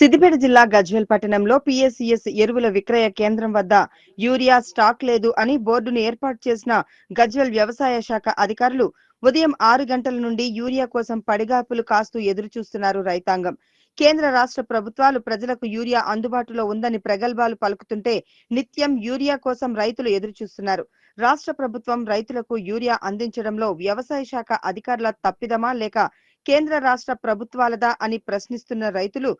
సిద్దిపేట జిల్లా గజ్వేల్ పట్టణంలో పిఎస్సిఎస్ ఎరువుల విక్రయ కేంద్రం వద్ద యూరియా స్టాక్ లేదు అని బోర్డును ఏర్పాటు చేసిన గజ్వేల్ వ్యవసాయ శాఖ అధికారులు ఉదయం ఆరు గంటల నుండి యూరియా కోసం పడిగాపులు కాస్తూ ఎదురుచూస్తున్నారు రైతాంగం. కేంద్ర రాష్ట్ర ప్రభుత్వాలు ప్రజలకు యూరియా అందుబాటులో ఉందని ప్రగల్భాలు పలుకుతుంటే నిత్యం యూరియా కోసం రైతులు ఎదురు చూస్తున్నారు రాష్ట్ర ప్రభుత్వం రైతులకు యూరియా అందించడంలో వ్యవసాయ శాఖ అధికారుల తప్పిదమా లేక కేంద్ర రాష్ట్ర ప్రభుత్వాలదా అని ప్రశ్నిస్తున్న రైతులు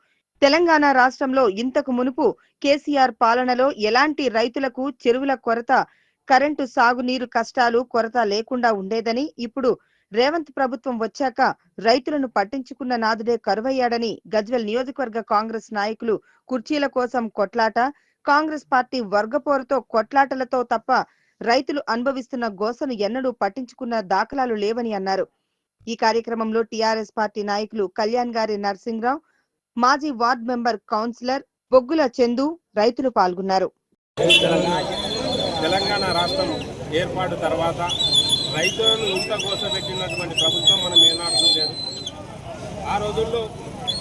తెలంగాణ రాష్ట్రంలో ఇంతకు మునుపు కేసీఆర్ పాలనలో ఎలాంటి రైతులకు చెరువుల కొరత కరెంటు సాగునీరు కష్టాలు కొరత లేకుండా ఉండేదని ఇప్పుడు రేవంత్ ప్రభుత్వం వచ్చాక రైతులను పట్టించుకున్న నాదుడే కరువయ్యాడని గజ్వెల్ నియోజకవర్గ కాంగ్రెస్ నాయకులు కుర్చీల కోసం కొట్లాట కాంగ్రెస్ పార్టీ వర్గపోరుతో కొట్లాటలతో తప్ప రైతులు అనుభవిస్తున్న గోసను ఎన్నడూ పట్టించుకున్న దాఖలాలు లేవని అన్నారు. ఈ కార్యక్రమంలో టీఆర్ఎస్ పార్టీ నాయకులు కళ్యాణ్ గారి నరసింహరావు మాజీ వార్డ్ మెంబర్ కౌన్సిలర్ బొగ్గుల చందు రైతులు పాల్గొన్నారు. తెలంగాణ రాష్ట్రం ఏర్పాటు తర్వాత రైతులను ఇంత కోసపెట్టినటువంటి ప్రభుత్వం మనం ఏనాడు లేదు. ఆ రోజుల్లో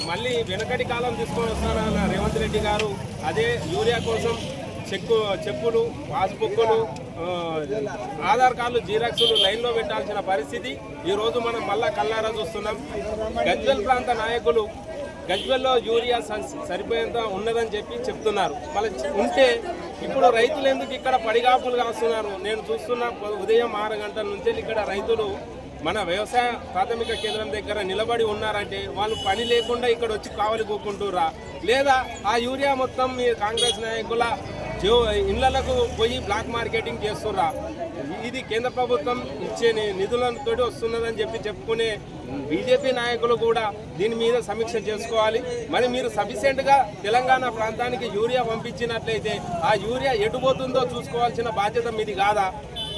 మళ్ళీ వెనకటి కాలం తీసుకొని వస్తారన్న రేవంత్ రెడ్డి గారు అదే యూరియా కోసం చెక్కు చెప్పులు పాస్బుక్లు ఆధార్ కార్డులు జీరాక్సులు లైన్లో పెట్టాల్సిన పరిస్థితి. ఈరోజు మనం మళ్ళా కల్లారా చూస్తున్నాం. గజ్వల్ ప్రాంత నాయకులు గజ్వెల్లో యూరియా సన్స్ సరిపోయేంత ఉన్నదని చెప్పి చెప్తున్నారు. మళ్ళీ ఉంటే ఇప్పుడు రైతులు ఎందుకు ఇక్కడ పడిగాపులు కాస్తున్నారు? నేను చూస్తున్న ఉదయం ఆరు గంటల నుంచి ఇక్కడ రైతులు మన వ్యవసాయ ప్రాథమిక కేంద్రం దగ్గర నిలబడి ఉన్నారంటే వాళ్ళు పని లేకుండా ఇక్కడ వచ్చి కావలి కూకుంటురా లేదా ఆ యూరియా మొత్తం మీ కాంగ్రెస్ నాయకుల జో ఇళ్ళకు పోయి బ్లాక్ మార్కెటింగ్ చేస్తుర్రా? ఇది కేంద్ర ప్రభుత్వం ఇచ్చే నిధులతోటి వస్తున్నదని చెప్పి చెప్పుకునే బీజేపీ నాయకులు కూడా దీని మీద సమీక్ష చేసుకోవాలి. మరి మీరు సఫిషియెంట్గా తెలంగాణ ప్రాంతానికి యూరియా పంపించినట్లయితే ఆ యూరియా ఎటుపోతుందో చూసుకోవాల్సిన బాధ్యత మీది కాదా?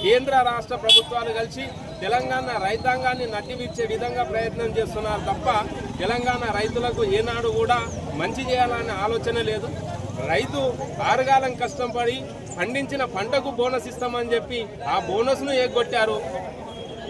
కేంద్ర రాష్ట్ర ప్రభుత్వాలు కలిసి తెలంగాణ రైతాంగాన్ని నట్టివిచ్చే విధంగా ప్రయత్నం చేస్తున్నారు తప్ప తెలంగాణ రైతులకు ఏనాడు కూడా మంచి చేయాలనే ఆలోచన లేదు. రైతు ఆరుగాలం కష్టం పడి పండించిన పంటకు బోనస్ ఇస్తామని చెప్పి ఆ బోనస్ను ఎగ్గొట్టారు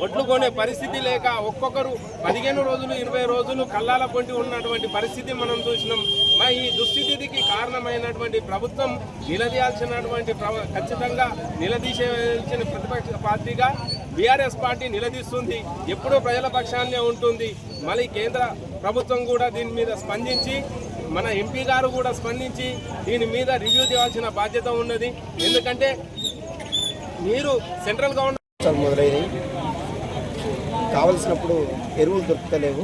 ఒడ్లు కొనే పరిస్థితి లేక ఒక్కొక్కరు పదిహేను రోజులు ఇరవై రోజులు కళ్ళాల పొంటి ఉన్నటువంటి పరిస్థితి మనం చూసినాం. మా ఈ దుస్థితికి కారణమైనటువంటి ప్రభుత్వం నిలదీయాల్సినటువంటి ప్ర- ఖచ్చితంగా నిలదీసేసిన ప్రతిపక్ష పార్టీగా బీఆర్ఎస్ పార్టీ నిలదీస్తుంది. ఎప్పుడూ ప్రజల పక్షాన్నే ఉంటుంది. మళ్ళీ కేంద్ర ప్రభుత్వం కూడా దీని మీద స్పందించి మన ఎంపీ గారు కూడా స్పందించి దీని మీద రివ్యూ చేయాల్సిన బాధ్యత ఉన్నది. ఎందుకంటే మీరు సెంట్రల్ గవర్నమెంట్ చాలా మొదలైనవి. కావలసినప్పుడు ఎరువులు దొరుకుతలేవు.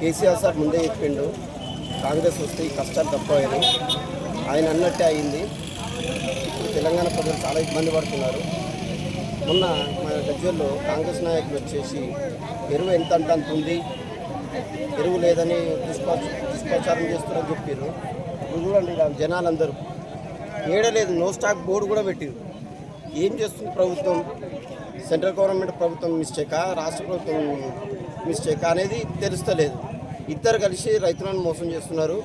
కేసీఆర్ సార్ ముందే చెప్పిండు కాంగ్రెస్ వస్తే ఈ కష్టాలు తప్పవని. ఆయన అన్నట్టే అయింది. ఇప్పుడు తెలంగాణ ప్రజలు చాలా ఇబ్బంది పడుతున్నారు. మొన్న మన గజ్వల్లో కాంగ్రెస్ నాయకులు వచ్చేసి ఎరువు ఎంత అంత ఉంది. ఎరువు లేదని దుష్ప్రచారం చేస్తున్నారని చెప్పారు ఇప్పుడు చూడండి జనాలందరూ. ఏడలేదు నో స్టాక్ బోర్డు కూడా పెట్టారు ఏం చేస్తుంది ప్రభుత్వం? సెంట్రల్ గవర్నమెంట్ ప్రభుత్వం మిస్టేకా రాష్ట్ర ప్రభుత్వం మిస్టేకా అనేది తెలుస్తలేదు. ఇద్దరు కలిసి రైతులను మోసం చేస్తున్నారు.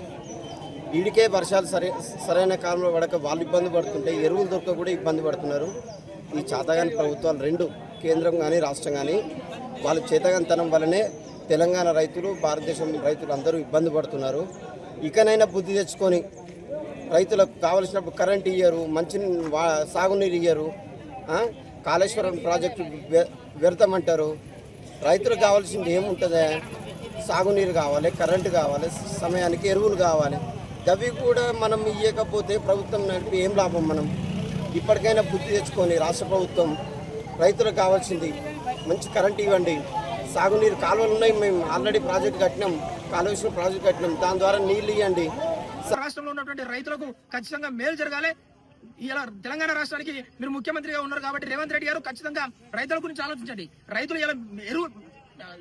వీడికే వర్షాలు సరే సరైన కాలంలో పడక వాళ్ళు ఇబ్బంది పడుతుంటే ఎరువులు దొరక కూడా ఇబ్బంది పడుతున్నారు. ఈ చేతగాని ప్రభుత్వాలు రెండు కేంద్రం కానీ రాష్ట్రం కానీ వాళ్ళ చేతగానితనం వల్లనే తెలంగాణ రైతులు భారతదేశం రైతులు అందరూ ఇబ్బంది పడుతున్నారు. ఇకనైనా బుద్ధి తెచ్చుకొని రైతులకు కావలసినప్పుడు కరెంట్ ఇయ్యరు మంచి వా- సాగునీరు ఇయ్యరు కాళేశ్వరం ప్రాజెక్టు వ్యర్థమంటారు. రైతులకు కావాల్సింది ఏముంటుంది? సాగునీరు కావాలి కరెంటు కావాలి సమయానికి ఎరువులు కావాలి. అవి కూడా మనం ఇవ్వకపోతే ప్రభుత్వం నడిపి ఏం లాభం మనం? ఇప్పటికైనా బుద్ధి తెచ్చుకొని రాష్ట్ర ప్రభుత్వం రైతులకు కావాల్సింది మంచి కరెంట్ ఇవ్వండి. సాగునీరు కాలువలు ఉన్నాయి మేము ఆల్రెడీ ప్రాజెక్ట్ కట్టినాం కాళేశ్వరం ప్రాజెక్ట్ కట్టినాం దాని ద్వారా నీళ్ళు ఇవ్వండి రాష్ట్రంలో ఉన్నటువంటి రైతులకు ఖచ్చితంగా మేలు జరగాలి. ఇలా తెలంగాణ రాష్ట్రానికి మీరు ముఖ్యమంత్రిగా ఉన్నారు కాబట్టి రేవంత్ రెడ్డి గారు ఖచ్చితంగా రైతుల గురించి ఆలోచించండి. రైతులు ఇలా ఎరువు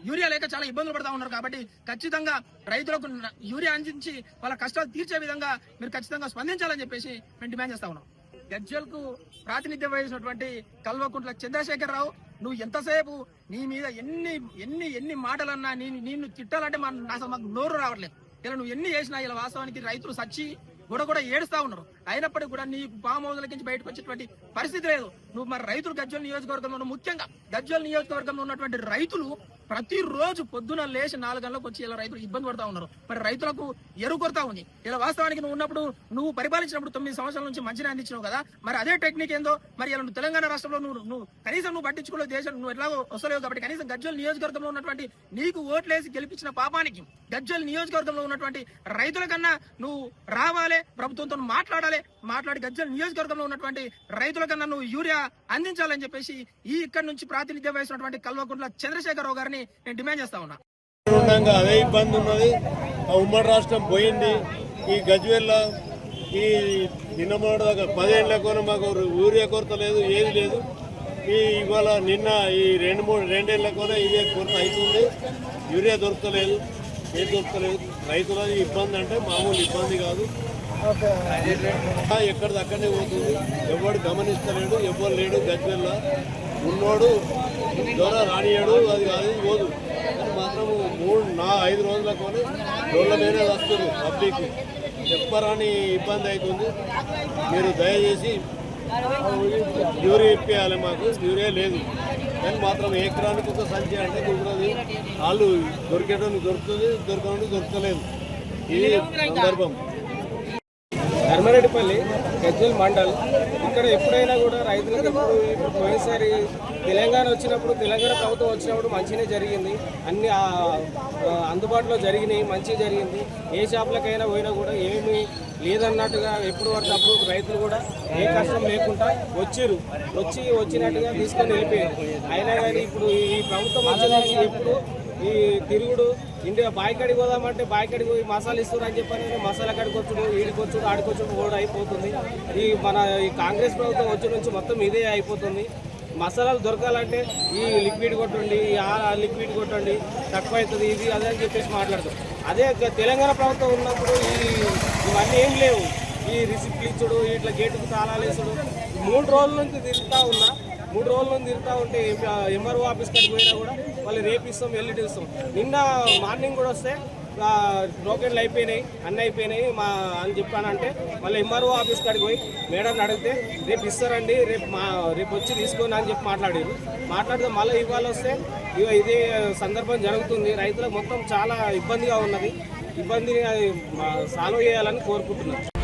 యూరియా లేక చాలా ఇబ్బందులు పడతా ఉన్నారు కాబట్టి ఖచ్చితంగా రైతులకు యూరియా అందించి వాళ్ళ కష్టాలు తీర్చే విధంగా మీరు ఖచ్చితంగా స్పందించాలని చెప్పేసి మేము డిమాండ్ చేస్తా ఉన్నాం. గజ్జల్కు ప్రాతినిధ్యం వహించినటువంటి కల్వకుంట్ల చంద్రశేఖర్ రావు నువ్వు ఎంతసేపు నీ మీద ఎన్ని ఎన్ని ఎన్ని మాటలన్నా నేను నిన్ను తిట్టాలంటే మన అసలు మాకు నోరు రావట్లేదు. ఇలా నువ్వు ఎన్ని చేసినా ఇలా వాస్తవానికి రైతులు సచ్చి కూడా కూడా ఏడుస్తా ఉన్నారు. అయినప్పటికీ కూడా నీ ఫామ్ హౌస్ల నుంచి బయటకు వచ్చేటువంటి పరిస్థితి లేదు. నువ్వు మరి రైతులు గజ్జల నియోజకవర్గంలో ముఖ్యంగా గజ్జల నియోజకవర్గంలో ఉన్నటువంటి రైతులు ప్రతిరోజు పొద్దున లేచి నాలుగు గంటలకు వచ్చి ఇలా రైతులు ఇబ్బంది పడతా ఉన్నారు. మరి రైతులకు ఎరువు కొరత ఉంది. ఇలా వాస్తవానికి నువ్వు ఉన్నప్పుడు నువ్వు పరిపాలించినప్పుడు తొమ్మిది సంవత్సరాల నుంచి మంచిగా అందించినావు కదా. మరి అదే టెక్నిక్ ఏందో? మరి ఇలా నువ్వు తెలంగాణ రాష్ట్రంలో నువ్వు నువ్వు కనీసం నువ్వు పట్టించుకోలేదు దేశం నువ్వు ఎట్లాగో వస్తలేవు కాబట్టి కనీసం గజ్జల్ నియోజకవర్గంలో ఉన్నటువంటి నీకు ఓట్లేసి గెలిపించిన పాపానికి గజ్జల్ నియోజకవర్గంలో ఉన్నటువంటి రైతుల కన్నా నువ్వు రావాలి ప్రభుత్వంతో మాట్లాడాలి మాట్లాడి గజ్జల్ నియోజకవర్గంలో ఉన్నటువంటి రైతుల కన్నా నువ్వు యూరియా అందించాలని చెప్పేసి ఈ ఇక్కడి నుంచి ప్రాతినిధ్యం వహిస్తున్నటువంటి కల్వకుంట్ల చంద్రశేఖరరావు గారిని నేను డిమాండ్ చేస్తా ఉన్నా. అదే ఇబ్బంది ఉన్నది. ఆ ఉమ్మడి రాష్ట్రం పోయింది. ఈ గజ్వేల్ల ఈ నిన్నమాడు దగ్గర పదేళ్ళ కోన మాకు యూరియా కొరత లేదు ఏది లేదు. ఈ ఇవాళ నిన్న ఈ రెండు మూడు రెండేళ్ళ కూడా ఇదే కొరత అవుతుంది యూరియా దొరకలేదు ఏది దొరకలేదు. రైతులది ఇబ్బంది అంటే మామూలు ఇబ్బంది కాదు. ఎక్కడిది అక్కడనే పోతుంది. ఎవడు గమనిస్తలేడు ఎవరు లేడు గజ్వెల్ల. ఉన్నోడు దొర రానియాడు అది కాదు ఇది పోదు అది మాత్రం మూడు నా ఐదు రోజుల రోడ్ల మీద వస్తుంది పబ్లిక్. చెప్పరాని ఇబ్బంది అవుతుంది. మీరు దయచేసి యూరియా ఇప్పించాలి మాకు యూరియా లేదు. కానీ మాత్రం ఎకరానికి ఒక సంచి అంటే కుదరదు. వాళ్ళు దొరికేటోనికి దొరుకుతుంది దొరకడానికి దొరకలేదు ఇది సందర్భం. ధర్మారెడ్డిపల్లి గజ్వల్ మండల్. ఇక్కడ ఎప్పుడైనా కూడా రైతులకు ఇప్పుడు ఇప్పుడు పోయినసారి తెలంగాణ వచ్చినప్పుడు తెలంగాణ ప్రభుత్వం వచ్చినప్పుడు మంచినే జరిగింది. అన్ని అందుబాటులో జరిగినాయి మంచి జరిగింది. ఏ షాపులకైనా పోయినా కూడా ఏమి లేదన్నట్టుగా ఎప్పుడు పడితే రైతులు కూడా ఏ కష్టం లేకుండా వచ్చిర్రు వచ్చి వచ్చినట్టుగా తీసుకొని వెళ్ళిపోయారు. అయినా కానీ ఇప్పుడు ఈ ప్రభుత్వం వచ్చిన ఎప్పుడు ఈ తిరుగుడు ఇండియా బాయికాడికి పోదామంటే బాయికాడికి పోయి మసాలా ఇస్తారు అని చెప్పని మసాలా కాడికి వచ్చుడు వీడికి వచ్చుడు ఆడికి కూడా అయిపోతుంది. ఈ మన ఈ కాంగ్రెస్ ప్రభుత్వం వచ్చి నుంచి మొత్తం ఇదే అయిపోతుంది. మసాలాలు దొరకాలంటే ఈ లిక్విడ్ కొట్టండి ఆ లిక్విడ్ కొట్టండి తక్కువ అవుతుంది ఇది అదే అని చెప్పేసి మాట్లాడతాం. అదే తెలంగాణ ప్రభుత్వం ఉన్నప్పుడు ఈ ఇవన్నీ ఏం లేవు. ఈ రిసిప్ట్లు ఇచ్చుడు ఇట్లా గేటుకు తాళాలు వేసుడు మూడు రోజుల నుంచి తిరుగుతా ఉన్నా మూడు రోజుల నుంచి తిరుగుతూ ఉంటే ఎంఆర్ఓ ఆఫీస్ కాడికి పోయినా కూడా వాళ్ళు రేపు ఇస్తాం ఇస్తాం నిన్న మార్నింగ్ కూడా వస్తే బ్రోకెన్లు టోకెన్లు అయిపోయినాయి అన్నీ అయిపోయినాయి మా అని చెప్పానంటే మళ్ళీ ఎంఆర్ఓ ఆఫీస్ కాడికి పోయి మేడం అడిగితే రేపు ఇస్తారండి రేపు మా రేపు వచ్చి తీసుకోండి అని చెప్పి మాట్లాడారు. మాట్లాడితే మళ్ళీ ఇవాళ వస్తే ఇగో ఇదే సందర్భం జరుగుతుంది. రైతులకు మొత్తం చాలా ఇబ్బందిగా ఉన్నది. ఇబ్బందిని సాల్వ్ చేయాలని కోరుకుంటున్నాను